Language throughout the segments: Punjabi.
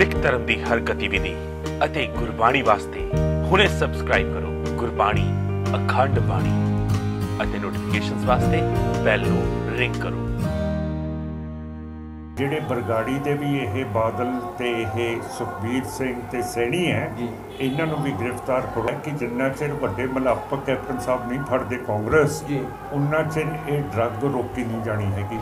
ਸਿੱਖ ਧਰਮ ਦੀ ਹਰ ਗਤੀਵਿਧੀ ਅਤੇ ਗੁਰਬਾਣੀ ਵਾਸਤੇ ਹੁਣੇ ਸਬਸਕ੍ਰਾਈਬ ਕਰੋ ਗੁਰਬਾਣੀ ਅਖੰਡ ਬਾਣੀ ਅਤੇ ਨੋਟੀਫਿਕੇਸ਼ਨਸ ਵਾਸਤੇ ਬੈਲ ਨੂੰ ਰਿੰਗ ਕਰੋ। ਜਿਹੜੇ ਬਰਗਾੜੀ ਦੇ ਵੀ ਇਹ ਬਾਦਲ ਤੇ ਇਹ ਸੁਖਬੀਰ ਸਿੰਘ ਤੇ ਸੈਣੀ ਹੈ ਇਹਨਾਂ ਨੂੰ ਵੀ ਗ੍ਰਿਫਤਾਰ ਕਰੋ। ਕਿ ਜਿੰਨਾ ਚਿਰ ਵੱਡੇ ਮਲੱਪ ਕੈਪਟਨ ਸਾਹਿਬ ਨਹੀਂ ਫੜਦੇ ਕਾਂਗਰਸ ਜੀ। ਉਨਾ ਚਿਰ ਇਹ ਡਰੱਗ ਰੋਕੀ ਨਹੀਂ ਜਾਣੀ ਹੈਗੀ।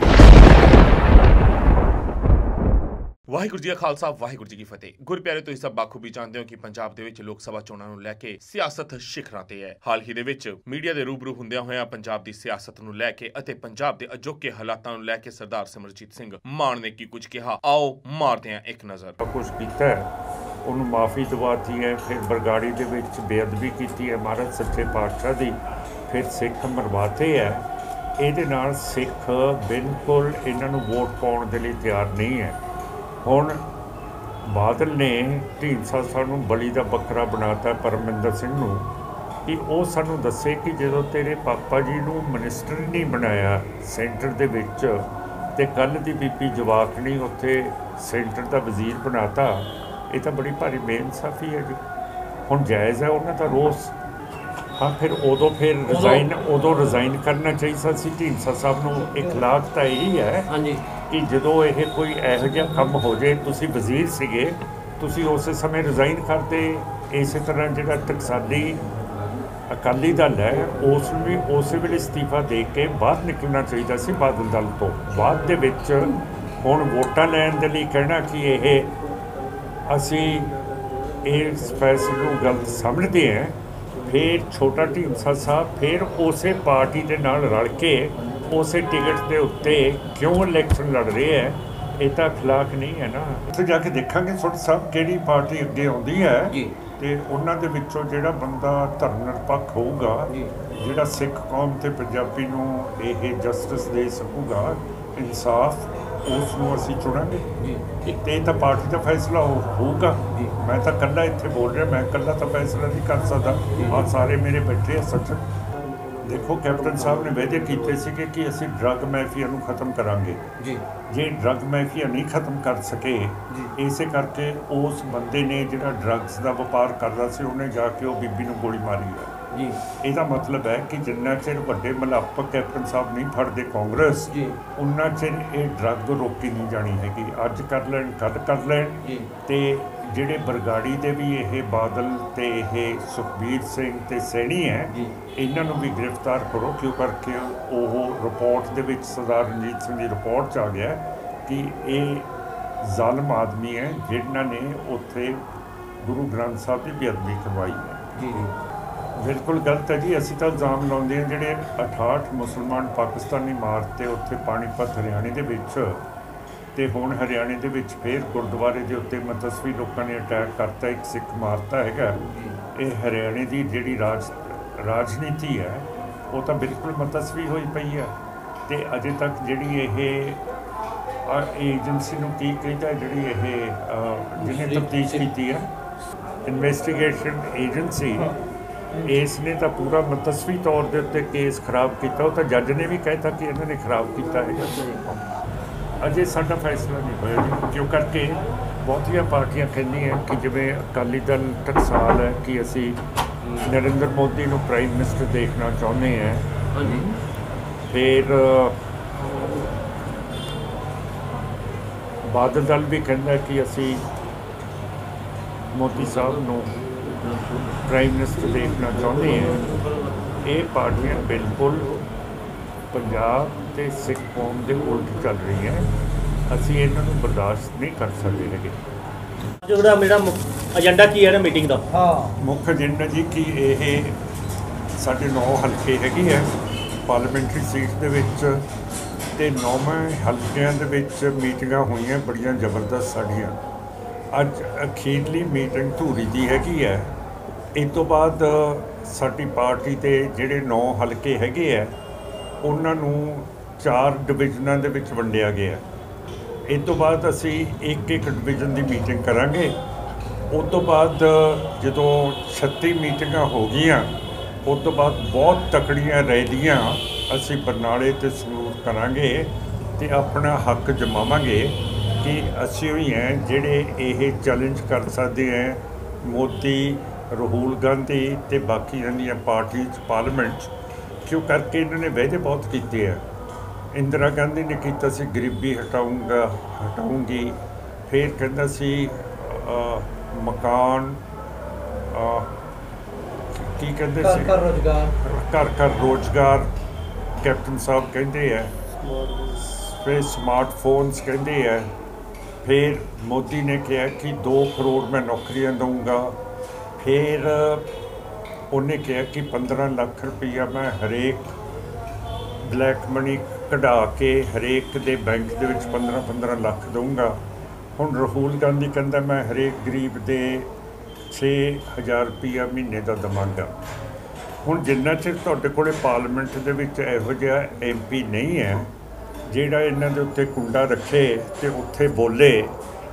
ਵਾਹਿਗੁਰੂ ਜੀ ਕਾ ਖਾਲਸਾ ਵਾਹਿਗੁਰੂ ਜੀ ਕੀ ਫਤਿਹ। ਗੁਰਪਿਆਰੇ ਤੁਸੀਂ ਸਭ ਬਾਖੂਬੀ ਜਾਣਦੇ ਹੋ ਕਿ ਪੰਜਾਬ ਦੇ ਵਿੱਚ ਲੋਕ ਸਭਾ ਚੋਣਾਂ ਨੂੰ ਲੈ ਕੇ ਸਿਆਸਤ ਸ਼ਿਖਰਾਂ ਤੇ ਹੈ। ਹਾਲ ਹੀ ਦੇ ਵਿੱਚ ਮੀਡੀਆ ਦੇ ਰੂਬਰੂ ਹੁੰਦਿਆਂ ਹੋਇਆਂ ਪੰਜਾਬ ਦੀ ਸਿਆਸਤ ਨੂੰ ਲੈ ਕੇ ਅਤੇ ਪੰਜਾਬ ਦੇ ਅਜੋਕੇ ਹਾਲਾਤਾਂ ਨੂੰ ਲੈ ਕੇ ਸਰਦਾਰ ਸਿਮਰਜੀਤ ਸਿੰਘ ਮਾਨ ਨੇ ਕੀ ਕੁਝ ਕਿਹਾ ਆਓ ਮਾਰਦੇ ਹਾਂ ਇੱਕ ਨਜ਼ਰ। ਕੁਝ ਕੀਤਾ ਹੈ, ਉਹਨੂੰ ਮਾਫੀ ਦਵਾਤੀ ਹੈ ਫਿਰ ਬਰਗਾੜੀ ਦੇ ਵਿੱਚ ਬੇਅਦਬੀ ਕੀਤੀ ਹੈ। ਮਹਾਰਾਜ ਸੱਚੇ ਪਾਤਸ਼ਾਹ ਦੀ ਫਿਰ ਸਿੱਖ ਮਰਵਾਤੇ ਹੈ। ਇਹਦੇ ਨਾਲ ਸਿੱਖ ਬਿਲਕੁਲ ਇਹਨਾਂ ਨੂੰ ਵੋਟ ਪਾਉਣ ਦੇ ਲਈ ਤਿਆਰ ਨਹੀਂ ਹੈ। ਹੁਣ ਬਾਦਲ ਨੇ ਢੀਂਡਸਾ ਸਾਹਿਬ ਨੂੰ ਬਲੀ ਦਾ ਬੱਕਰਾ ਬਣਾਤਾ ਪਰਮਿੰਦਰ ਸਿੰਘ ਨੂੰ ਕਿ ਉਹ ਸਾਨੂੰ ਦੱਸੇ ਕਿ ਜਦੋਂ ਤੇਰੇ ਪਾਪਾ ਜੀ ਨੂੰ ਮਿਨਿਸਟਰ ਨਹੀਂ ਬਣਾਇਆ ਸੈਂਟਰ ਦੇ ਵਿੱਚ ਤੇ ਕੱਲ ਦੀ ਬੀਬੀ ਜਵਾਕਣੀ ਉੱਥੇ ਸੈਂਟਰ ਦਾ ਵਜ਼ੀਰ ਬਣਾਤਾ ਇਹ ਤਾਂ ਬੜੀ ਭਾਰੀ ਬੇਇਨਸਾਫੀ ਹੈ ਜੀ। ਹੁਣ ਜਾਇਜ਼ ਹੈ ਉਹਨਾਂ ਦਾ ਰੋਸ। ਹਾਂ ਫਿਰ ਉਦੋਂ ਫਿਰ ਰਿਜ਼ਾਈਨ ਉਦੋਂ ਰਿਜ਼ਾਈਨ ਕਰਨਾ ਚਾਹੀਦਾ ਸੀ ਢੀਂਡਸਾ ਸਾਹਿਬ ਨੂੰ ਇਖਲਾਕ ਤਾਂ ਇਹੀ ਹੈ ਹਾਂਜੀ। ਕਿ ਜਦੋਂ ਇਹ ਕੋਈ ਇਹੋ ਜਿਹਾ ਕੰਮ ਹੋ ਜੇ ਤੁਸੀਂ ਵਜ਼ੀਰ ਸੀਗੇ, ਤੁਸੀਂ ਉਸੇ ਸਮੇਂ ਰਿਜ਼ਾਈਨ ਕਰਦੇ, ਇਸੇ ਤਰ੍ਹਾਂ ਜਿਹੜਾ ਟਕਸਾਲੀ ਅਕਾਲੀ ਦਲ ਹੈ ਉਸ ਨੂੰ ਵੀ ਉਸੇ ਵੇਲੇ ਅਸਤੀਫਾ ਦੇ ਕੇ ਬਾਹਰ ਨਿਕਲਣਾ ਚਾਹੀਦਾ ਸੀ ਬਾਦਲ ਦਲ ਤੋਂ। ਬਾਅਦ ਦੇ ਵਿੱਚ ਹੁਣ ਵੋਟਾਂ ਲੈਣ ਦੇ ਲਈ ਕਹਿਣਾ ਕਿ ਇਹ ਅਸੀਂ ਇਸ ਫੈਸਲੇ ਨੂੰ ਗਲਤ ਸਮਝਦੇ ਹਾਂ, ਫਿਰ ਛੋਟਾ ਢੀਂਡਸਾ ਸਾਹਿਬ ਫਿਰ ਉਸੇ ਪਾਰਟੀ ਦੇ ਨਾਲ ਰਲ ਕੇ ਉਸੇ ਟਿਕਟ ਦੇ ਉੱਤੇ ਕਿਉਂ ਇਲੈਕਸ਼ਨ ਲੜ ਰਹੇ ਹੈ ਇਹ ਤਾਂ ਅਖਲਾਕ ਨਹੀਂ ਹੈ ਨਾ। ਉੱਥੇ ਜਾ ਕੇ ਦੇਖਾਂਗੇ ਸੁੱਟ ਸਾਹਿਬ ਕਿਹੜੀ ਪਾਰਟੀ ਅੱਗੇ ਆਉਂਦੀ ਹੈ ਜੀ। ਤੇ ਉਹਨਾਂ ਦੇ ਵਿੱਚੋਂ ਜਿਹੜਾ ਬੰਦਾ ਧਰਮ ਨਿਰਪੱਖ ਹੋਊਗਾ ਜੀ। ਜਿਹੜਾ ਸਿੱਖ ਕੌਮ ਤੇ ਪੰਜਾਬੀ ਨੂੰ ਇਹ ਜਸਟਿਸ ਦੇ ਸਕੂਗਾ ਇਨਸਾਫ ਉਸ ਨੂੰ ਅਸੀਂ ਚੁਣਾਂਗੇ। ਜੀ ਤੇ ਇਹ ਤਾਂ ਪਾਰਟੀ ਦਾ ਫੈਸਲਾ ਹੋ- ਹੋਊਗਾ। ਮੈਂ ਤਾਂ ਇਕੱਲਾ ਇੱਥੇ ਬੋਲ ਰਿਹਾ ਮੈਂ ਇਕੱਲਾ ਤਾਂ ਫੈਸਲਾ ਨਹੀਂ ਕਰ ਸਕਦਾ। ਆ ਸਾਰੇ ਮੇਰੇ ਬੈਠੇ ਆ ਸੱਚ ਦੇਖੋ ਕੈਪਟਨ ਸਾਹਿਬ ਨੇ ਵਾਅਦੇ ਕੀਤੇ ਸੀਗੇ ਕਿ ਅਸੀਂ ਡਰੱਗ ਮਾਫੀਆ ਨੂੰ ਖਤਮ ਕਰਾਂਗੇ। ਜੀ। ਜੇ ਡਰੱਗ ਮਾਫੀਆ ਨਹੀਂ ਖਤਮ ਕਰ ਸਕੇ ਇਸੇ ਕਰਕੇ ਉਸ ਬੰਦੇ ਨੇ ਜਿਹੜਾ ਡਰੱਗਸ ਦਾ ਵਪਾਰ ਕਰਦਾ ਸੀ ਉਹਨੇ ਜਾ ਕੇ ਉਹ ਬੀਬੀ ਨੂੰ ਗੋਲੀ ਮਾਰੀ ਹੈ। ਜੀ। ਇਹਦਾ ਮਤਲਬ ਹੈ ਕਿ ਜਿੰਨਾ ਚਿਰ ਵੱਡੇ ਮਲੱਪ ਕੈਪਟਨ ਸਾਹਿਬ ਨਹੀਂ ਫੜਦੇ ਕਾਂਗਰਸ ਜੀ। ਉਨਾ ਚਿਰ ਇਹ ਡਰੱਗ ਰੋਕੀ ਨਹੀਂ ਜਾਣੀ ਹੈਗੀ। ਅੱਜ ਕਰ ਲੈਣ ਕੱਲ ਕਰ ਲੈਣ। ਜੀ। ਤੇ ਜਿਹੜੇ ਬਰਗਾੜੀ ਦੇ ਵੀ ਇਹ ਬਾਦਲ ਤੇ ਇਹ ਸੁਖਬੀਰ ਸਿੰਘ ਤੇ ਸੈਣੀ ਹੈ। ਇਹਨਾਂ ਨੂੰ ਵੀ ਗ੍ਰਿਫਤਾਰ ਕਰੋ। ਕਿਉਂ ਕਰਕੇ? ਉਹ ਰਿਪੋਰਟ ਦੇ ਵਿੱਚ ਸਰਦਾਰ ਰਣਜੀਤ ਸਿੰਘ ਦੀ ਰਿਪੋਰਟ 'ਚ ਆ ਗਿਆ ਕਿ ਇਹ ਜ਼ਾਲਮ ਆਦਮੀ ਹੈ ਜਿਨ੍ਹਾਂ ਨੇ ਉੱਥੇ ਗੁਰੂ ਗ੍ਰੰਥ ਸਾਹਿਬ ਦੀ ਬੇਅਦਬੀ ਕਰਵਾਈ ਹੈ। ਜੀ। ਬਿਲਕੁਲ ਗਲਤ ਹੈ ਜੀ। ਅਸੀਂ ਤਾਂ ਇਲਜ਼ਾਮ ਲਾਉਂਦੇ ਹਾਂ ਜਿਹੜੇ 68 ਮੁਸਲਮਾਨ ਪਾਕਿਸਤਾਨੀ ਮਾਰਤੇ ਉੱਥੇ ਪਾਣੀਪਤ ਹਰਿਆਣੇ ਦੇ ਵਿੱਚ ਤੇ ਹੁਣ ਹਰਿਆਣੇ ਦੇ ਵਿੱਚ ਫੇਰ ਗੁਰਦੁਆਰੇ ਦੇ ਉੱਤੇ ਮਤਸਵੀ ਲੋਕਾਂ ਨੇ ਅਟੈਕ ਕਰਤਾ। ਇੱਕ ਸਿੱਖ ਮਾਰਤਾ ਹੈਗਾ। ਇਹ ਹਰਿਆਣੇ ਦੀ ਜਿਹੜੀ ਰਾਜ ਰਾਜਨੀਤੀ ਹੈ ਉਹ ਤਾਂ ਬਿਲਕੁਲ ਮਤਸਵੀ ਹੋਈ ਪਈ ਹੈ। ਤੇ ਅਜੇ ਤੱਕ ਜਿਹੜੀ ਇਹ ਏਜੰਸੀ ਨੂੰ ਕੀ ਕਹਿੰਦਾ ਜਿਹੜੀ ਇਹ ਜਿਹਨੇ ਤਫਤੀਸ਼ ਕੀਤੀ ਹੈ ਇਨਵੈਸਟੀਗੇਸ਼ਨ ਏਜੰਸੀ ਇਸ ਨੇ ਤਾਂ ਪੂਰਾ ਮਤਸਵੀ ਤੌਰ ਦੇ ਉੱਤੇ ਕੇਸ ਖਰਾਬ ਕੀਤਾ। ਉਹ ਤਾਂ ਜੱਜ ਨੇ ਵੀ ਕਹਿਤਾ ਕਿ ਇਹਨਾਂ ਨੇ ਖਰਾਬ ਕੀਤਾ ਹੈਗਾ। ਅਜੇ ਸਾਡਾ ਫੈਸਲਾ ਨਹੀਂ ਹੋਇਆ ਜੀ। ਕਿਉਂ ਕਰਕੇ ਬਹੁਤੀਆਂ ਪਾਰਟੀਆਂ ਕਹਿੰਦੀਆਂ ਕਿ ਜਿਵੇਂ ਅਕਾਲੀ ਦਲ ਟਕਸਾਲ ਹੈ ਕਿ ਅਸੀਂ ਨਰਿੰਦਰ ਮੋਦੀ ਨੂੰ ਪ੍ਰਾਈਮ ਮਿਨਿਸਟਰ ਦੇਖਣਾ ਚਾਹੁੰਦੇ ਹਾਂ। ਹਾਂਜੀ। ਫਿਰ ਬਾਦਲ ਦਲ ਵੀ ਕਹਿੰਦਾ ਕਿ ਅਸੀਂ ਮੋਦੀ ਸਾਹਿਬ ਨੂੰ ਪ੍ਰਾਈਮ ਮਿਨਿਸਟਰ ਦੇਖਣਾ ਚਾਹੁੰਦੇ ਹਾਂ। ਇਹ ਪਾਰਟੀਆਂ ਬਿਲਕੁਲ ਪੰਜਾਬ ਤੇ ਸਿੱਖ ਕੌਮ ਦੇ ਉਲਟ ਚੱਲ ਰਹੀਆਂ। ਅਸੀਂ ਇਹਨਾਂ ਨੂੰ ਬਰਦਾਸ਼ਤ ਨਹੀਂ ਕਰ ਸਕਦੇ ਹੈਗੇ। ਜਿਹੜਾ ਮੇਰਾ ਮੁੱਖ ਏਜੰਡਾ ਕੀ ਹੈ ਨਾ ਮੀਟਿੰਗ ਦਾ? ਮੁੱਖ ਏਜੰਡਾ ਜੀ ਕਿ ਇਹ ਸਾਡੇ ਨੌ ਹਲਕੇ ਹੈਗੇ ਆ। ਪਾਰਲੀਮੈਂਟਰੀ ਸੀਟ ਦੇ ਵਿੱਚ ਤੇ ਨੌਵੇਂ ਹਲਕਿਆਂ ਦੇ ਵਿੱਚ ਮੀਟਿੰਗਾਂ ਹੋਈਆਂ ਬੜੀਆਂ ਜ਼ਬਰਦਸਤ ਸਾਡੀਆਂ। ਅੱਜ ਅਖੀਰਲੀ ਮੀਟਿੰਗ ਧੂਰੀ ਦੀ ਹੈਗੀ ਹੈ ਇਸ ਤੋਂ ਬਾਅਦ ਸਾਡੀ ਪਾਰਟੀ ਤੇ ਜਿਹੜੇ ਨੌ ਹਲਕੇ ਹੈਗੇ ਆ, ਉਹਨਾਂ ਨੂੰ ਚਾਰ ਡਿਵੀਜ਼ਨਾਂ ਦੇ ਵਿੱਚ ਵੰਡਿਆ ਗਿਆ। ਇਸ ਤੋਂ ਬਾਅਦ ਅਸੀਂ ਇੱਕ ਇੱਕ ਡਿਵੀਜ਼ਨ ਦੀ ਮੀਟਿੰਗ ਕਰਾਂਗੇ। ਉਸ ਤੋਂ ਬਾਅਦ, ਜਦੋਂ 36 ਮੀਟਿੰਗਾਂ ਹੋ ਗਈਆਂ, ਉਸ ਤੋਂ ਬਾਅਦ ਬਹੁਤ ਤਕੜੀਆਂ ਰੈਲੀਆਂ ਅਸੀਂ ਬਰਨਾਲੇ ਤੇ ਸੰਗਰੂਰ ਕਰਾਂਗੇ ਤੇ ਆਪਣਾ ਹੱਕ ਜਮਾਵਾਂਗੇ ਕਿ ਅਸੀਂ ਹੀ ਹੈ ਜਿਹੜੇ ਇਹ ਚੈਲੰਜ ਕਰ ਸਕਦੇ ਹੈ ਮੋਦੀ ਰਾਹੁਲ ਗਾਂਧੀ ਤੇ ਬਾਕੀ ਇਹਨਾਂ ਦੀਆਂ ਪਾਰਟੀ ਚ ਪਾਰਲੀਮੈਂਟ 'ਚ ਕਿਉਂ ਕਰਕੇ ਇਹਨਾਂ ਨੇ ਵਾਅਦੇ ਬਹੁਤ ਕੀਤੇ ਆ? ਇੰਦਰਾ ਗਾਂਧੀ ਨੇ ਕੀਤਾ ਸੀ ਗਰੀਬੀ ਹਟਾਊਂਗਾ ਹਟਾਊਂਗੀ। ਫਿਰ ਕਹਿੰਦਾ ਸੀ ਮਕਾਨ ਕੀ ਕਹਿੰਦੇ ਸੀ? ਘਰ ਰੋਜ਼ਗਾਰ। ਘਰ ਘਰ ਰੋਜ਼ਗਾਰ। ਕੈਪਟਨ ਸਾਹਿਬ ਕਹਿੰਦੇ ਆ ਫਿਰ ਸਮਾਰਟਫੋਨਸ ਕਹਿੰਦੇ ਆ। ਫਿਰ ਮੋਦੀ ਨੇ ਕਿਹਾ ਕਿ 2 ਕਰੋੜ ਮੈਂ ਨੌਕਰੀਆਂ ਦਊਂਗਾ। ਫਿਰ ਉਹਨੇ ਕਿਹਾ ਕਿ 15 ਲੱਖ ਰੁਪਈਆ ਮੈਂ ਹਰੇਕ ਬਲੈਕ ਮਨੀ ਕਢਾ ਕੇ ਹਰੇਕ ਦੇ ਬੈਂਕ ਦੇ ਵਿੱਚ 15 15 ਲੱਖ ਦਊਂਗਾ। ਹੁਣ ਰਾਹੁਲ ਗਾਂਧੀ ਕਹਿੰਦਾ, ਮੈਂ ਹਰੇਕ ਗਰੀਬ ਦੇ 6000 ਰੁਪਈਆ ਮਹੀਨੇ ਦਾ ਦਵਾਂਗਾ। ਹੁਣ ਜਿੰਨਾ ਚਿਰ ਤੁਹਾਡੇ ਕੋਲੇ ਪਾਰਲੀਮੈਂਟ ਦੇ ਵਿੱਚ ਇਹੋ ਜਿਹਾ ਐਮਪੀ ਨਹੀਂ ਹੈ, ਜਿਹੜਾ ਇਹਨਾਂ ਦੇ ਉੱਤੇ ਕੁੰਡਾ ਰੱਖੇ ਤੇ ਉੱਥੇ ਬੋਲੇ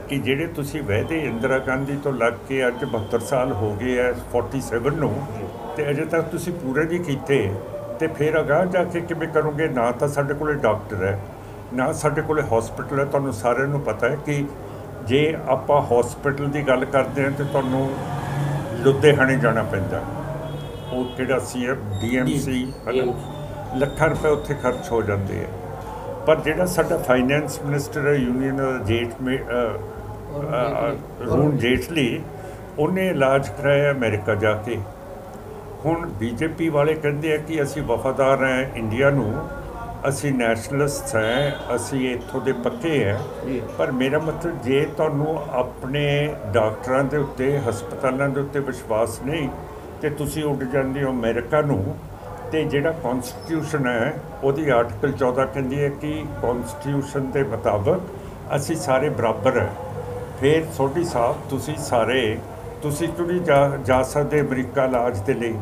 ਕਿ ਜਿਹੜੇ ਤੁਸੀਂ ਵਾਅਦੇ ਇੰਦਰਾ ਗਾਂਧੀ ਤੋਂ ਲੱਗ ਕੇ ਅੱਜ 72 ਸਾਲ ਹੋ ਗਏ ਐ 47 ਨੂੰ ਤੇ ਅਜੇ ਤੱਕ ਤੁਸੀਂ ਪੂਰੇ ਨਹੀਂ ਕੀਤੇ ਤੇ ਫਿਰ ਅਗਾਂਹ ਜਾ ਕੇ ਕਿਵੇਂ ਕਰੋਗੇ? ਨਾ ਤਾਂ ਸਾਡੇ ਕੋਲੇ ਡਾਕਟਰ ਹੈ ਨਾ ਸਾਡੇ ਕੋਲੇ ਹਸਪੀਟਲ ਹੈ ਤੁਹਾਨੂੰ ਸਾਰਿਆਂ ਨੂੰ ਪਤਾ ਹੈ ਕਿ ਜੇ ਆਪਾਂ ਹਸਪੀਟਲ ਦੀ ਗੱਲ ਕਰਦੇ ਹਾਂ ਤੇ ਤੁਹਾਨੂੰ ਲੁਧਿਆਣੇ ਜਾਣਾ ਪੈਂਦਾ। ਉਹ ਕਿਹੜਾ ਸੀ ਡੀਐਮਸੀ ਲੱਖਾਂ ਰੁਪਏ ਉੱਥੇ ਖਰਚ ਹੋ ਜਾਂਦੇ ਆ ਪਰ ਜਿਹੜਾ ਸਾਡਾ ਫਾਈਨੈਂਸ ਮਿਨਿਸਟਰ ਹੈ ਯੂਨੀਅਨ ਦਾ ਜੇਠ ਰੂਨ ਜੇਟਲੀ ਉਹਨੇ ਇਲਾਜ ਕਰਾਇਆ ਅਮਰੀਕਾ ਜਾ ਕੇ। ਹੁਣ ਬੀਜੇਪੀ ਵਾਲੇ ਕਹਿੰਦੇ ਆ ਕਿ ਅਸੀਂ ਵਫਾਦਾਰ ਹਾਂ ਇੰਡੀਆ ਨੂੰ। ਅਸੀਂ ਨੈਸ਼ਨਲਿਸਟ ਹਾਂ ਅਸੀਂ ਇੱਥੋਂ ਦੇ ਪੱਕੇ ਹੈ। ਪਰ ਮੇਰਾ ਮਤਲਬ ਜੇ ਤੁਹਾਨੂੰ ਆਪਣੇ ਡਾਕਟਰਾਂ ਦੇ ਉੱਤੇ ਹਸਪਤਾਲਾਂ ਦੇ ਉੱਤੇ ਵਿਸ਼ਵਾਸ ਨਹੀਂ ਤੇ ਤੁਸੀਂ ਉੱਡ ਜਾਂਦੇ ਹੋ ਅਮਰੀਕਾ ਨੂੰ ਤੇ ਜਿਹੜਾ ਕਨਸਟੀਟਿਊਸ਼ਨ ਹੈ ਉਹਦੀ ਆਰਟੀਕਲ 14 ਕਹਿੰਦੀ ਹੈ ਕਿ ਕਨਸਟੀਟਿਊਸ਼ਨ ਦੇ ਮੁਤਾਬਕ ਅਸੀਂ ਸਾਰੇ ਬਰਾਬਰ ਹੈ। ਫਿਰ ਸੋਢੀ ਸਾਹਿਬ ਤੁਸੀਂ ਸਾਰੇ, ਤੁਸੀਂ ਕਿਉਂ ਨਹੀਂ ਜਾ ਜਾ ਸਕਦੇ ਅਮਰੀਕਾ ਇਲਾਜ ਦੇ ਲਈ?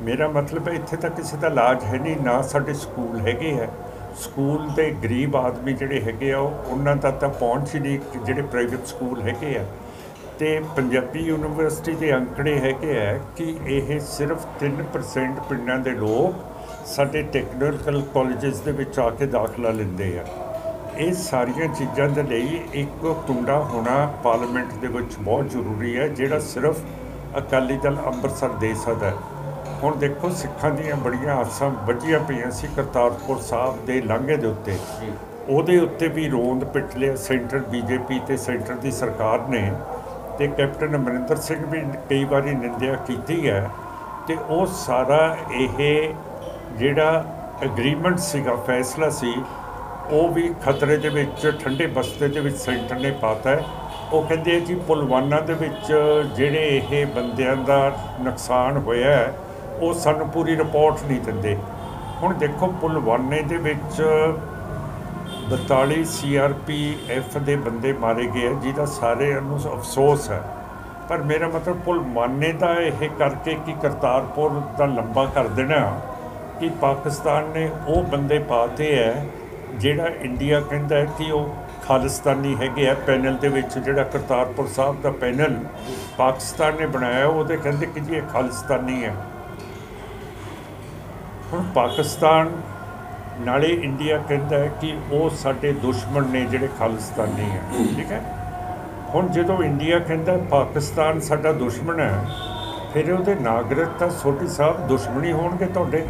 ਮੇਰਾ ਮਤਲਬ ਹੈ ਇੱਥੇ ਤਾਂ ਕਿਸੇ ਦਾ ਇਲਾਜ ਹੈ ਨਹੀਂ, ਨਾ ਸਾਡੇ ਸਕੂਲ ਹੈਗੇ ਹੈ। ਸਕੂਲ ਦੇ ਗਰੀਬ ਆਦਮੀ ਜਿਹੜੇ ਹੈਗੇ ਆ, ਉਹ- ਉਹਨਾਂ ਦਾ ਤਾਂ ਪਹੁੰਚ ਹੀ ਨਹੀਂ, ਜਿਹੜੇ ਪ੍ਰਾਈਵੇਟ ਸਕੂਲ ਹੈਗੇ ਆ। ਤੇ ਪੰਜਾਬੀ ਯੂਨੀਵਰਸਿਟੀ ਦੇ ਅੰਕੜੇ ਹੈਗੇ ਆ ਕਿ ਇਹ ਸਿਰਫ 3% ਪਿੰਡਾਂ ਦੇ ਲੋਕ ਸਾਡੇ ਟੈਕਨੀਕਲ ਕਾਲਜਸ ਦੇ ਵਿੱਚ ਆ ਕੇ ਦਾਖਲਾ ਲੈਂਦੇ ਆ। ਇਹ ਸਾਰੀਆਂ ਚੀਜ਼ਾਂ ਦੇ ਲਈ ਇੱਕ ਕੁੰਡਾ ਹੋਣਾ ਪਾਰਲੀਮੈਂਟ ਦੇ ਵਿੱਚ ਬਹੁਤ ਜ਼ਰੂਰੀ ਹੈ ਜਿਹੜਾ ਸਿਰਫ ਅਕਾਲੀ ਦਲ ਅੰਮ੍ਰਿਤਸਰ ਦੇ ਸਕਦਾ ਹੈ। ਹੁਣ ਦੇਖੋ ਸਿੱਖਾਂ ਦੀਆਂ ਬੜੀਆਂ ਆਸਾਂ ਵੱਜੀਆਂ ਪਈਆਂ ਸੀ ਕਰਤਾਰਪੁਰ ਸਾਹਿਬ ਦੇ ਲਾਂਘੇ ਦੇ ਉੱਤੇ। ਉਹਦੇ ਉੱਤੇ ਵੀ ਰੋਂਦ ਪਿੱਟ ਲਿਆ ਸੈਂਟਰ ਬੀਜੇਪੀ ਤੇ ਸੈਂਟਰ ਦੀ ਸਰਕਾਰ ਨੇ ਤੇ ਕੈਪਟਨ ਅਮਰਿੰਦਰ ਸਿੰਘ ਵੀ ਕਈ ਵਾਰੀ ਨਿੰਦਿਆ ਕੀਤੀ ਹੈ ਤੇ ਉਹ ਸਾਰਾ ਇਹ ਜਿਹੜਾ ਐਗਰੀਮੈਂਟ ਸੀਗਾ ਫੈਸਲਾ ਸੀ ਉਹ ਵੀ ਖਤਰੇ ਦੇ ਵਿੱਚ ਠੰਡੇ ਬਸਤੇ ਦੇ ਵਿੱਚ ਸੈਂਟਰ ਨੇ ਪਾਤਾ ਹੈ। ਉਹ ਕਹਿੰਦੇ ਆ ਕਿ ਪੁਲਵਾਨਾ ਦੇ ਵਿੱਚ ਜਿਹੜੇ ਇਹ ਬੰਦਿਆਂ ਦਾ ਨੁਕਸਾਨ ਹੋਇਆ ਹੈ, ਉਹ ਸਾਨੂੰ ਪੂਰੀ ਰਿਪੋਰਟ ਨਹੀਂ ਦਿੰਦੇ। ਹੁਣ ਦੇਖੋ ਪੁਲਵਾਨੇ ਦੇ ਵਿੱਚ 42 ਸੀਆਰਪੀਐਫ ਦੇ ਬੰਦੇ ਮਾਰੇ ਗਏ ਆ, ਜਿਹਦਾ ਸਾਰਿਆਂ ਨੂੰ ਅਫਸੋਸ ਹੈ। ਪਰ ਮੇਰਾ ਮਤਲਬ ਪੁਲਵਾਨੇ ਦਾ ਇਹ ਕਰਕੇ ਕਿ ਕਰਤਾਰਪੁਰ ਦਾ ਲੰਬਾ ਕਰ ਦੇਣਾ ਕਿ ਪਾਕਿਸਤਾਨ ਨੇ ਉਹ ਬੰਦੇ ਪਾਤੇ ਹੈ ਜਿਹੜਾ ਇੰਡੀਆ ਕਹਿੰਦਾ ਹੈ ਕਿ ਉਹ ਖਾਲਿਸਤਾਨੀ ਹੈਗੇ ਆ ਪੈਨਲ ਦੇ ਵਿੱਚ, ਜਿਹੜਾ ਕਰਤਾਰਪੁਰ ਸਾਹਿਬ ਦਾ ਪੈਨਲ ਪਾਕਿਸਤਾਨ ਨੇ ਬਣਾਇਆ ਉਹਦੇ ਕਹਿੰਦੇ ਕਿ ਜੀ ਇਹ ਖਾਲਿਸਤਾਨੀ ਹੈ। ਹੁਣ ਪਾਕਿਸਤਾਨ ਨਾਲੇ ਇੰਡੀਆ ਕਹਿੰਦਾ ਹੈ ਕਿ ਉਹ ਸਾਡੇ ਦੁਸ਼ਮਣ ਨੇ ਜਿਹੜੇ ਖਾਲਿਸਤਾਨੀ ਹੈ, ਠੀਕ ਹੈ? ਹੁਣ ਜਦੋਂ ਇੰਡੀਆ ਕਹਿੰਦਾ ਪਾਕਿਸਤਾਨ ਸਾਡਾ ਦੁਸ਼ਮਣ ਹੈ, ਫਿਰ ਉਹਦੇ ਨਾਗਰਿਕ ਤਾਂ ਛੋਟੀ ਸਾਹਿਬ ਦੁਸ਼ਮਣੀ ਹੋਣਗੇ ਤੁਹਾਡੇ।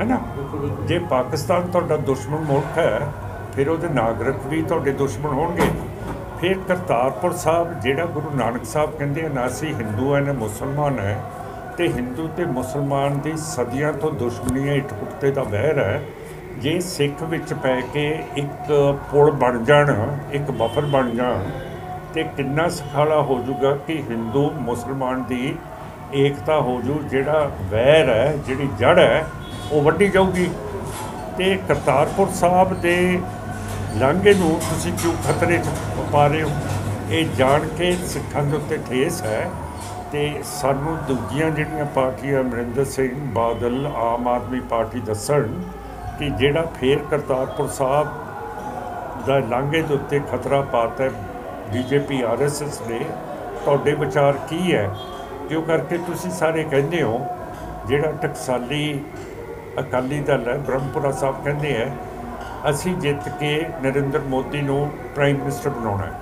ਹੈ ਨਾ? ਜੇ ਪਾਕਿਸਤਾਨ ਤੁਹਾਡਾ ਦੁਸ਼ਮਣ ਮੁਲਕ ਹੈ, ਫਿਰ ਉਹਦੇ ਨਾਗਰਿਕ ਵੀ ਤੁਹਾਡੇ ਦੁਸ਼ਮਣ ਹੋਣਗੇ। ਫਿਰ ਕਰਤਾਰਪੁਰ ਸਾਹਿਬ, ਜਿਹੜਾ ਗੁਰੂ ਨਾਨਕ ਸਾਹਿਬ ਕਹਿੰਦੇ ਆ, ਨਾ ਅਸੀਂ ਹਿੰਦੂ ਹੈ ਨਾ ਮੁਸਲਮਾਨ ਹੈ, ਤੇ ਹਿੰਦੂ ਤੇ ਮੁਸਲਮਾਨ ਦੀ ਸਦੀਆਂ ਤੋਂ ਦੁਸ਼ਮਣੀ ਹੈ ਇਟਕੁੱਤੇ ਦਾ ਵਹਿਰ ਹੈ। ਜੇ ਸਿੱਖ ਵਿੱਚ ਪੈ ਕੇ ਇੱਕ ਪੁਲ ਬਣ ਜਾਣ, ਇੱਕ ਬਫਰ ਬਣ ਜਾਣ, ਤੇ ਕਿੰਨਾ ਸਖਾਲਾ ਹੋ ਜਾਊਗਾ ਕਿ ਹਿੰਦੂ, ਮੁਸਲਮਾਨ ਦੀ ਏਕਤਾ ਹੋ ਜੂ, ਜਿਹੜਾ ਵੈਰ ਹੈ, ਜਿਹੜੀ ਜੜ ਹੈ ਉਹ ਵੱਢੀ ਜਾਊਗੀ। ਤੇ ਕਰਤਾਰਪੁਰ ਸਾਹਿਬ ਦੇ ਲਾਂਘੇ ਨੂੰ ਤੁਸੀਂ ਕਿਉਂ ਖਤਰੇ 'ਚ ਪਾ ਰਹੇ ਹੋ? ਇਹ ਜਾਣ ਕੇ ਸਿੱਖਾਂ ਦੇ ਉੱਤੇ ਠੇਸ ਹੈ ਤੇ ਸਾਨੂੰ ਦੂਜੀਆਂ ਜਿਹੜੀਆਂ ਪਾਰਟੀਆਂ ਅਮਰਿੰਦਰ ਸਿੰਘ, ਬਾਦਲ, ਆਮ ਆਦਮੀ ਪਾਰਟੀ ਦੱਸਣ ਕਿ ਜਿਹੜਾ ਫੇਰ ਕਰਤਾਰਪੁਰ ਸਾਹਿਬ ਦਾ ਲਾਂਘੇ ਦੇ ਉੱਤੇ ਖਤਰਾ ਪਾਤਾ ਹੈ, ਬੀਜੇਪੀ ਆਰਐਸਐਸ ਨੇ, ਤੁਹਾਡੇ ਵਿਚਾਰ ਕੀ ਹੈ? ਕਿਉਂ ਕਰਕੇ ਤੁਸੀਂ ਸਾਰੇ ਕਹਿੰਦੇ ਹੋ, ਜਿਹੜਾ ਟਕਸਾਲੀ ਅਕਾਲੀ ਦਲ ਹੈ, ਬ੍ਰਹਮਪੁਰਾ ਸਾਹਿਬ ਕਹਿੰਦੇ ਹੈ, ਅਸੀਂ ਜਿੱਤ ਕੇ ਨਰਿੰਦਰ ਮੋਦੀ ਨੂੰ ਪ੍ਰਾਈਮ ਮਿਨਿਸਟਰ ਬਣਾਉਣਾ ਹੈ।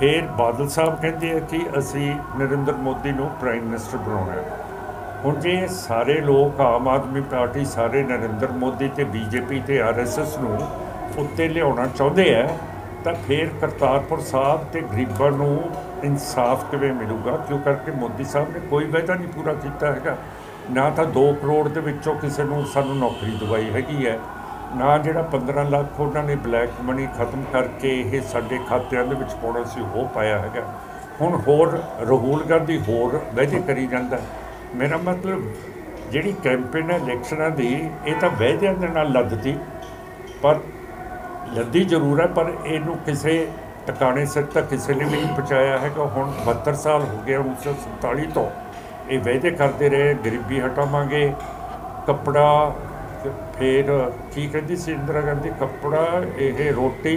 ਫਿਰ ਬਾਦਲ ਸਾਹਿਬ ਕਹਿੰਦੇ ਆ ਕਿ ਅਸੀਂ ਨਰਿੰਦਰ ਮੋਦੀ ਨੂੰ ਪ੍ਰਾਈਮ ਮਿਨਿਸਟਰ ਬਣਾਉਣਾ ਹੈ। ਹੁਣ ਜੇ ਸਾਰੇ ਲੋਕ, ਆਮ ਆਦਮੀ ਪਾਰਟੀ ਸਾਰੇ ਨਰਿੰਦਰ ਮੋਦੀ ਤੇ ਬੀਜੇਪੀ ਤੇ ਆਰਐਸਐਸ ਨੂੰ ਉੱਤੇ ਲਿਆਉਣਾ ਚਾਹੁੰਦੇ ਆ ਤਾਂ ਫਿਰ ਕਰਤਾਰਪੁਰ ਸਾਹਿਬ ਤੇ ਗਰੀਬਾਂ ਨੂੰ ਇਨਸਾਫ ਕਿਵੇਂ ਮਿਲੂਗਾ? ਕਿਉਂ ਕਰਕੇ ਮੋਦੀ ਸਾਹਿਬ ਨੇ ਕੋਈ ਵਾਅਦਾ ਨਹੀਂ ਪੂਰਾ ਕੀਤਾ ਹੈਗਾ? ਨਾ ਤਾਂ 2 ਕਰੋੜ ਦੇ ਵਿੱਚੋਂ ਕਿਸੇ ਨੂੰ ਸਾਨੂੰ ਨੌਕਰੀ ਦਵਾਈ ਹੈਗੀ ਹੈ, ਨਾ ਜਿਹੜਾ 15 ਲੱਖ ਉਹਨਾਂ ਨੇ ਬਲੈਕ ਮਨੀ ਖਤਮ ਕਰਕੇ ਇਹ ਸਾਡੇ ਖਾਤਿਆਂ ਦੇ ਵਿੱਚ ਪਾਉਣਾ ਸੀ ਉਹ ਪਾਇਆ ਹੈਗਾ। ਹੁਣ ਹੋਰ ਰਾਹੁਲ ਗਾਂਧੀ ਹੋਰ ਵਹਿਦੇ ਕਰੀ ਜਾਂਦਾ। ਮੇਰਾ ਮਤਲਬ ਜਿਹੜੀ ਕੈਂਪੇਨ ਹੈ ਇਲੈਕਸ਼ਨਾਂ ਦੀ, ਇਹ ਤਾਂ ਵਹਿਦਿਆਂ ਦੇ ਨਾਲ ਲੱਦਦੀ, ਪਰ ਲੱਦੀ ਜ਼ਰੂਰ ਹੈ, ਪਰ ਇਹਨੂੰ ਕਿਸੇ ਟਿਕਾਣੇ ਸਿਰ ਤੱਕ ਕਿਸੇ ਨੇ ਵੀ ਨਹੀਂ ਪਹੁੰਚਾਇਆ ਹੈਗਾ। ਹੁਣ 72 ਸਾਲ ਹੋ ਗਏ 1947 ਤੋਂ। ਇਹ ਵਾਅਦੇ ਕਰਦੇ ਰਹੇ, ਗਰੀਬੀ ਹਟਾਵਾਂਗੇ, ਕੱਪੜਾ ਫਿਰ ਕੀ ਕਹਿੰਦੀ ਸੀ ਇੰਦਰਾ ਗਾਂਧੀ, ਕੱਪੜਾ, ਇਹ ਰੋਟੀ,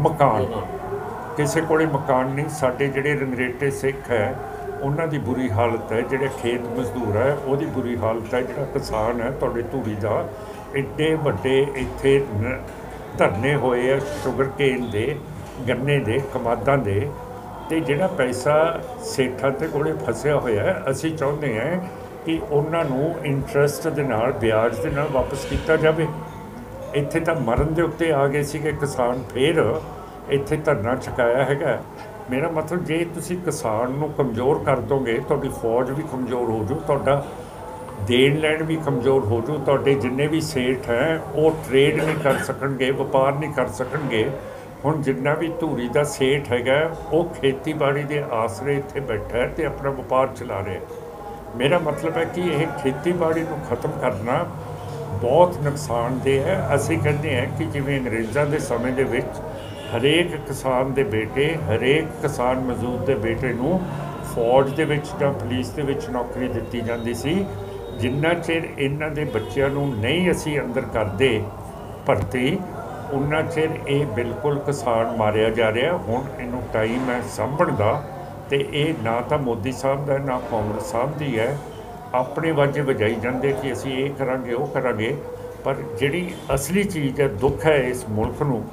ਮਕਾਨ। ਕਿਸੇ ਕੋਲੇ ਮਕਾਨ ਨਹੀਂ, ਸਾਡੇ ਜਿਹੜੇ ਰੰਗਰੇਟੇ ਸਿੱਖ ਹੈ, ਉਹਨਾਂ ਦੀ ਬੁਰੀ ਹਾਲਤ ਹੈ, ਜਿਹੜੇ ਖੇਤ ਮਜ਼ਦੂਰ ਹੈ, ਉਹਦੀ ਬੁਰੀ ਹਾਲਤ ਹੈ, ਜਿਹੜਾ ਕਿਸਾਨ ਹੈ, ਤੁਹਾਡੇ ਧੂੜੀ ਦਾ ਇੱਡੇ ਵੱਡੇ ਇੱਥੇ ਧਰਨੇ ਹੋਏ ਆ ਸ਼ੂਗਰ ਕੇਨ ਦੇ, ਗੰਨੇ ਦੇ, ਕਮਾਦਾਂ ਦੇ ਤੇ ਜਿਹੜਾ ਪੈਸਾ ਸੇਠਾਂ ਤੇ ਕੋਲੇ ਫਸਿਆ ਹੋਇਆ ਹੈ, ਅਸੀਂ ਚਾਹੁੰਦੇ ਹਾਂ ਕਿ ਉਹਨਾਂ ਨੂੰ ਇੰਟਰਸਟ ਦੇ ਨਾਲ, ਵਿਆਜ ਦੇ ਨਾਲ ਵਾਪਸ ਕੀਤਾ ਜਾਵੇ। ਇੱਥੇ ਤਾਂ ਮਰਨ ਦੇ ਉੱਤੇ ਆ ਗਏ ਸੀਗੇ ਕਿਸਾਨ ਫੇਰ। ਇੱਥੇ ਧਰਨਾ ਛਕਾਇਆ ਹੈਗਾ। ਮੇਰਾ ਮਤਲਬ ਜੇ ਤੁਸੀਂ ਕਿਸਾਨ ਨੂੰ ਕਮਜ਼ੋਰ ਕਰ ਦੋਗੇ, ਤੁਹਾਡੀ ਫੌਜ ਵੀ ਕਮਜ਼ੋਰ ਹੋ ਜੂ, ਤੁਹਾਡਾ ਦੇਣ ਲੈਣ ਵੀ ਕਮਜ਼ੋਰ ਹੋ ਜੂ, ਤੁਹਾਡੇ ਜਿੰਨੇ ਵੀ ਸੇਠ ਹੈ, ਉਹ ਟ੍ਰੇਡ ਨਹੀਂ ਕਰ ਸਕਣਗੇ, ਵਪਾਰ ਨਹੀਂ ਕਰ ਸਕਣਗੇ। ਹੁਣ ਜਿੰਨਾ ਵੀ ਧੂਰੀ ਦਾ ਸੇਠ ਹੈਗਾ, ਉਹ ਖੇਤੀਬਾੜੀ ਦੇ ਆਸਰੇ ਇੱਥੇ ਬੈਠਾ ਹੈ ਤੇ ਆਪਣਾ ਵਪਾਰ ਚਲਾ ਰਿਹਾ ਹੈ। ਮੇਰਾ ਮਤਲਬ ਹੈ ਕਿ ਇਹ ਖੇਤੀਬਾੜੀ ਨੂੰ ਖਤਮ ਕਰਨਾ ਬਹੁਤ ਨੁਕਸਾਨਦੇਹ ਹੈ। ਅਸੀਂ ਕਹਿੰਦੇ ਹਾਂ ਕਿ ਜਿਵੇਂ ਅੰਗਰੇਜ਼ਾਂ ਦੇ ਸਮੇਂ ਦੇ ਵਿੱਚ ਹਰੇਕ ਕਿਸਾਨ ਦੇ ਬੇਟੇ, ਹਰੇਕ ਕਿਸਾਨ ਮਜ਼ਦੂਰ ਦੇ ਬੇਟੇ ਨੂੰ ਫੌਜ ਦੇ ਵਿੱਚ ਜਾਂ ਪੁਲਿਸ ਦੇ ਵਿੱਚ ਨੌਕਰੀ ਦਿੱਤੀ ਜਾਂਦੀ ਸੀ। ਜਿੰਨਾ ਚਿਰ ਇਹਨਾਂ ਦੇ ਬੱਚਿਆਂ ਨੂੰ ਨਹੀਂ ਅਸੀਂ ਅੰਦਰ ਕਰਦੇ ਭਰਤੀ ਉਨਾ ਚਿਰ ਇਹ ਬਿਲਕੁਲ ਕਿਸਾਨ ਮਾਰਿਆ ਜਾ ਰਿਹਾ। ਹੁਣ ਇਹਨੂੰ ਟਾਈਮ ਹੈ ਸਾਂਭਣ ਦਾ ਤੇ ਇਹ ਨਾ ਤਾਂ ਮੋਦੀ ਸਾਹਿਬ ਦਾ, ਨਾ ਕਾਂਗਰਸ ਸਾਹਿਬ ਦੀ ਹੈ। ਆਪਣੇ ਵਾਜੇ ਵਜਾਈ ਜਾਂਦੇ ਕਿ ਅਸੀਂ ਇਹ ਕਰਾਂਗੇ, ਉਹ ਕਰਾਂਗੇ। ਪਰ ਜਿਹੜੀ ਅਸਲੀ ਚੀਜ਼ ਹੈ, ਦੁੱਖ ਹੈ ਇਸ ਮੁਲਕ ਨੂੰ,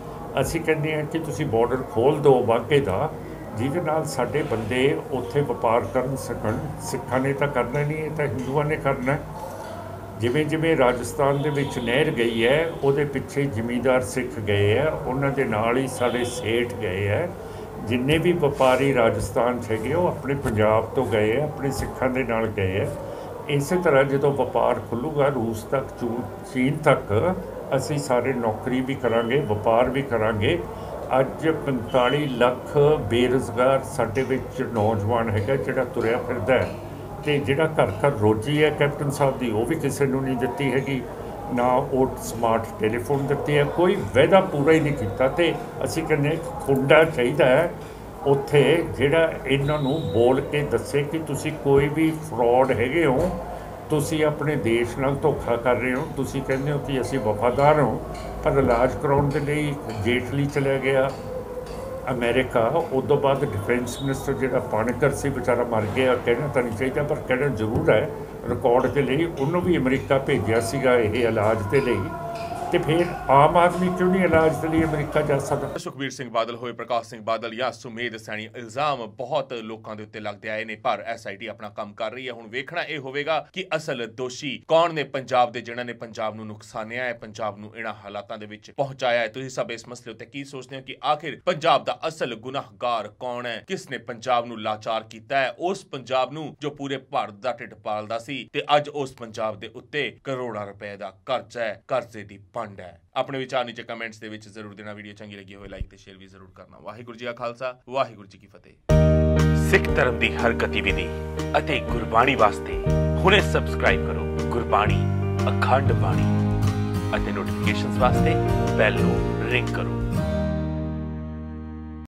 ਅਸੀਂ ਕਹਿੰਦੇ ਹਾਂ ਕਿ ਤੁਸੀਂ ਬਾਰਡਰ ਖੋਲ ਦਿਓ ਵਾਘੇ ਦਾ, ਜਿਹਦੇ ਨਾਲ ਸਾਡੇ ਬੰਦੇ ਉੱਥੇ ਵਪਾਰ ਕਰਨ ਸਕਣ। ਸਿੱਖਾਂ ਨੇ ਤਾਂ ਕਰਨਾ ਨਹੀਂ, ਇਹ ਤਾਂ ਹਿੰਦੂਆਂ ਨੇ ਕਰਨਾ। ਜਿਵੇਂ ਜਿਵੇਂ ਰਾਜਸਥਾਨ ਦੇ ਵਿੱਚ ਨਹਿਰ ਗਈ ਹੈ, ਉਹਦੇ ਪਿੱਛੇ ਜ਼ਿਮੀਦਾਰ ਸਿੱਖ ਗਏ ਹੈ, ਉਹਨਾਂ ਦੇ ਨਾਲ ਹੀ ਸਾਡੇ ਸੇਠ ਗਏ ਹੈ। ਜਿੰਨੇ ਵੀ ਵਪਾਰੀ ਰਾਜਸਥਾਨ 'ਚ ਹੈਗੇ, ਉਹ ਆਪਣੇ ਪੰਜਾਬ ਤੋਂ ਗਏ ਹੈ, ਆਪਣੇ ਸਿੱਖਾਂ ਦੇ ਨਾਲ ਗਏ ਹੈ। ਇਸੇ ਤਰ੍ਹਾਂ ਜਦੋਂ ਵਪਾਰ ਖੁੱਲੂਗਾ, ਰੂਸ ਤੱਕ, ਚੂ- ਚੀਨ ਤੱਕ, ਅਸੀਂ ਸਾਰੇ ਨੌਕਰੀ ਵੀ ਕਰਾਂਗੇ, ਵਪਾਰ ਵੀ ਕਰਾਂਗੇ। ਅੱਜ 45 ਲੱਖ ਬੇਰੁਜ਼ਗਾਰ ਸਾਡੇ ਵਿੱਚ ਨੌਜਵਾਨ ਹੈਗਾ ਜਿਹੜਾ ਤੁਰਿਆ ਫਿਰਦਾ ਹੈ। ਤੇ ਜਿਹੜਾ ਘਰ ਘਰ ਰੋਜੀ ਹੈ, ਕੈਪਟਨ ਸਾਹਿਬ ਦੀ, ਉਹ ਵੀ ਕਿਸੇ ਨੂੰ ਨਹੀਂ ਦਿੱਤੀ ਹੈਗੀ, ਨਾ ਉਹ ਸਮਾਰਟ ਟੈਲੀਫੋਨ ਦਿੱਤੀ ਹੈ, ਕੋਈ ਵਾਅਦਾ ਪੂਰਾ ਹੀ ਨਹੀਂ ਕੀਤਾ ਤੇ ਅਸੀਂ ਕਹਿੰਦੇ ਹਾਂ ਖੁੰਡਾ ਚਾਹੀਦਾ ਹੈ, ਉੱਥੇ ਜਿਹੜਾ ਇਹਨਾਂ ਨੂੰ ਬੋਲ ਕੇ ਦੱਸੇ ਕਿ ਤੁਸੀਂ ਕੋਈ ਵੀ ਫਰਾਡ ਹੈਗੇ ਹੋ, ਤੁਸੀਂ ਆਪਣੇ ਦੇਸ਼ ਨਾਲ ਧੋਖਾ ਕਰ ਰਹੇ ਹੋ, ਤੁਸੀਂ ਕਹਿੰਦੇ ਹੋ ਕਿ ਅਸੀਂ ਵਫਾਦਾਰ ਹਾਂ, ਪਰ ਇਲਾਜ ਕਰਾਉਣ ਦੇ ਲਈ ਜੇਟਲੀ ਚਲਿਆ ਗਿਆ ਅਮਰੀਕਾ ਉਸ ਤੋਂ ਬਾਅਦ ਡਿਫੈਂਸ ਮਿਨਿਸਟਰ ਜਿਹੜਾ ਪਾਣਕਰ ਸੀ, ਵਿਚਾਰਾ ਮਰ ਗਿਆ, ਕਹਿਣਾ ਤਾਂ ਨਹੀਂ ਚਾਹੀਦਾ, ਪਰ ਕਹਿਣਾ ਜ਼ਰੂਰ ਹੈ ਰਿਕਾਰਡ ਦੇ ਲਈ ਉਹਨੂੰ ਵੀ ਅਮਰੀਕਾ ਭੇਜਿਆ ਸੀਗਾ ਇਹ ਇਲਾਜ ਦੇ ਲਈ। ਤੇ ਫਿਰ ਆਮ ਆਦਮੀ ਕਿਉਂ ਨਹੀਂ ਇਲਾਜ ਦੇ ਲਈ ਅਮਰੀਕਾ ਜਾ ਸਕਦਾ? ਸੁਖਬੀਰ ਸਿੰਘ ਬਾਦਲ ਹੋਏ, ਪ੍ਰਕਾਸ਼ ਸਿੰਘ ਬਾਦਲ ਜਾਂ ਸੁਮੇਧ ਸੈਣੀ, ਇਲਜ਼ਾਮ ਬਹੁਤ ਲੋਕਾਂ ਦੇ ਉੱਤੇ ਲੱਗਦੇ ਆਏ ਨੇ, ਪਰ ਐਸਆਈਟੀ ਆਪਣਾ ਕੰਮ ਕਰ ਰਹੀ ਹੈ। ਹੁਣ ਵੇਖਣਾ ਇਹ ਹੋਵੇਗਾ ਕਿ ਅਸਲ ਦੋਸ਼ੀ ਕੌਣ ਨੇ ਪੰਜਾਬ ਦੇ, ਜਿਨ੍ਹਾਂ ਨੇ ਪੰਜਾਬ ਨੂੰ ਨੁਕਸਾਨਿਆ ਹੈ, ਪੰਜਾਬ ਨੂੰ ਇਹਨਾਂ ਹਾਲਾਤਾਂ ਦੇ ਵਿੱਚ ਪਹੁੰਚਾਇਆ ਹੈ। ਤੁਸੀਂ ਸਭ ਇਸ ਮਸਲੇ ਉੱਤੇ ਕੀ ਸੋਚਦੇ ਹੋ ਕਿ ਆਖਿਰ ਪੰਜਾਬ ਦਾ ਅਸਲ ਗੁਨਾਹਗਾਰ ਕੌਣ ਹੈ? ਕਿਸ ਨੇ ਪੰਜਾਬ ਨੂੰ ਲਾਚਾਰ ਕੀਤਾ ਹੈ? ਉਸ ਪੰਜਾਬ ਨੂੰ ਜੋ ਪੂਰੇ ਭਾਰਤ ਦਾ ਢਿੱਡ ਪਾਲਦਾ ਸੀ ਤੇ ਅੱਜ ਉਸ ਪੰਜਾਬ ਦੇ ਉੱਤੇ ਕਰੋੜਾਂ ਰੁਪਏ ਦਾ ਕਰਜ਼ਾ ਹੈ, ਕਰਜ਼ੇ ਦੀ ਪੰਡ ਹੈ। ਆਪਣੇ ਵਿਚਾਰ ਨੀਚੇ ਕਮੈਂਟਸ ਦੇ ਵਿੱਚ ਜ਼ਰੂਰ ਦੇਣਾ। ਵੀਡੀਓ ਚੰਗੀ ਲੱਗੀ ਹੋਵੇ ਲਾਈਕ ਤੇ ਸ਼ੇਅਰ ਵੀ ਜ਼ਰੂਰ ਕਰਨਾ। ਵਾਹਿਗੁਰੂ ਜੀ ਕਾ ਖਾਲਸਾ, ਵਾਹਿਗੁਰੂ ਜੀ ਕੀ ਫਤਿਹ। ਸਿੱਖ ਧਰਮ ਦੀ ਹਰ ਗਤੀਵਿਧੀ ਅਤੇ ਗੁਰਬਾਣੀ ਵਾਸਤੇ ਹੁਣੇ ਸਬਸਕ੍ਰਾਈਬ ਕਰੋ ਗੁਰਬਾਣੀ, ਅਖੰਡ ਬਾਣੀ ਅਤੇ ਨੋਟੀਫਿਕੇਸ਼ਨਸ ਵਾਸਤੇ ਬੈਲ ਨੂੰ ਰਿੰਗ ਕਰੋ।